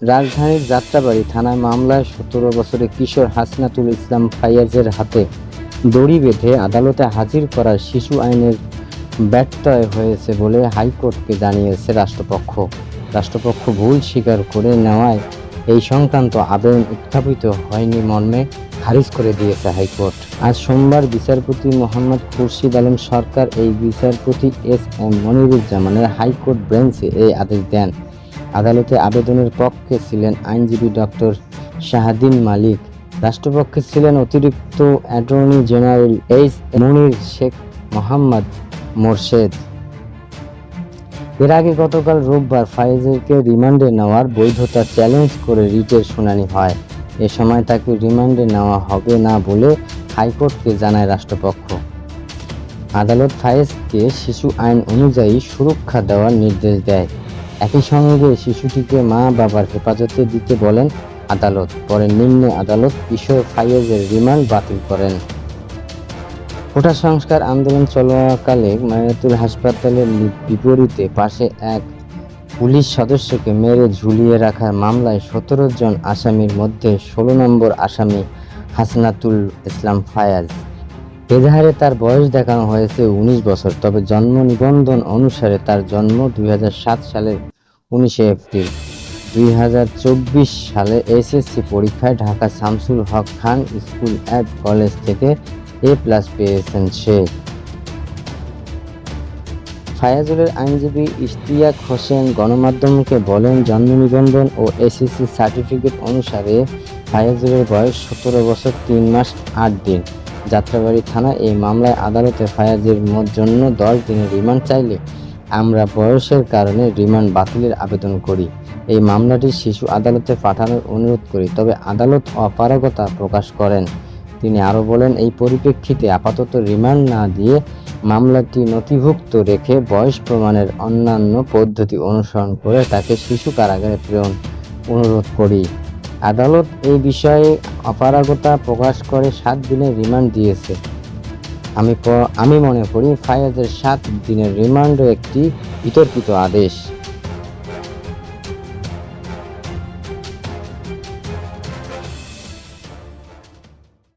রাজধানীর যাত্রাবাড়ি থানায় মামলায় সতেরো বছরের কিশোর হাসনাতুল ইসলাম ফাইয়াজের হাতে দড়ি বেঁধে আদালতে হাজির করার শিশু আইনের ব্যত্যয় হয়েছে বলে হাইকোর্টকে জানিয়েছে রাষ্ট্রপক্ষ। রাষ্ট্রপক্ষ ভুল স্বীকার করে নেওয়ায় এই সংক্রান্ত আবেদন উত্থাপিত হয়নি মর্মে খারিজ করে দিয়েছে হাইকোর্ট। আজ সোমবার বিচারপতি মোহাম্মদ খুরশিদ আলম সরকার এই বিচারপতি এস এম মনিরুজ্জামানের হাইকোর্ট বেঞ্চে এই আদেশ দেন। আদালতে আবেদনের পক্ষে ছিলেন আইনজীবী ডক্টর শাহাদিন মালিক। রাষ্ট্রপক্ষে ছিলেন অতিরিক্ত attorney general H Monir Sheikh Mohammad Morshed. এর আগে গতকাল রোববার ফাইজেরকে রিমান্ডে নেওয়ার বৈধতা চ্যালেঞ্জ করে রিটের শুনানি হয়। এ সময় তাকে রিমান্ডে নেওয়া হবে না বলে হাইকোর্টকে জানায় রাষ্ট্রপক্ষ। আদালত ফায়েজকে শিশু আইন অনুযায়ী সুরক্ষা দেওয়ার নির্দেশ দেয়। একই সঙ্গে শিশুটিকে মা বাবার হেফাজতে দিতে বলেন আদালত, পরে নিম্ন আদালত কিশোর ফাইয়েজের রিমান্ড বাতিল করেন। কোটা সংস্কার আন্দোলন চলাকালে মায়াতুল হাসপাতালের বিপরীতে পাশে এক পুলিশ সদস্যকে মেরে ঝুলিয়ে রাখার মামলায় সতেরো জন আসামির মধ্যে ষোলো নম্বর আসামি হাসনাতুল ইসলাম ফায়াজ। এজাহারে তার বয়স দেখানো হয়েছে উনিশ বছর, তবে জন্ম নিবন্ধন অনুসারে তার জন্ম দুই সালের উনিশে এপ্রিল। দুই হাজার চব্বিশ সালে এসএসসি পরীক্ষায় Dhaka Shamsul Haque Khan school and college থেকে এ প্লাস পেয়েছেন সে। ফায়াজুলের আইনজীবী ইশতিয়াক হোসেন গণমাধ্যমকে বলেন, জন্ম নিবন্ধন ও এসএসসি সার্টিফিকেট অনুসারে ফায়াজুলের বয়স সতেরো বছর তিন মাস আট দিন। যাত্রাবাড়ি থানা এই মামলায় আদালতে ফায়াজের জন্য দশ দিনের রিমান্ড চাইলে আমরা বয়সের কারণে রিমান্ড বাতিলের আবেদন করি। এই মামলাটি শিশু আদালতে পাঠানোর অনুরোধ করি, তবে আদালত অপারগতা প্রকাশ করেন। তিনি আরও বলেন, এই পরিপ্রেক্ষিতে আপাতত রিমান্ড না দিয়ে মামলাটি নথিভুক্ত রেখে বয়স প্রমাণের অন্যান্য পদ্ধতি অনুসরণ করে তাকে শিশু কারাগারে প্রেরণ অনুরোধ করি। আদালত এই বিষয়ে অপারগতা প্রকাশ করে সাত দিনের রিমান্ড দিয়েছে। আমি আমি মনে করি ফায়াজের সাত দিনের রিমান্ডও একটি বিতর্কিত আদেশ।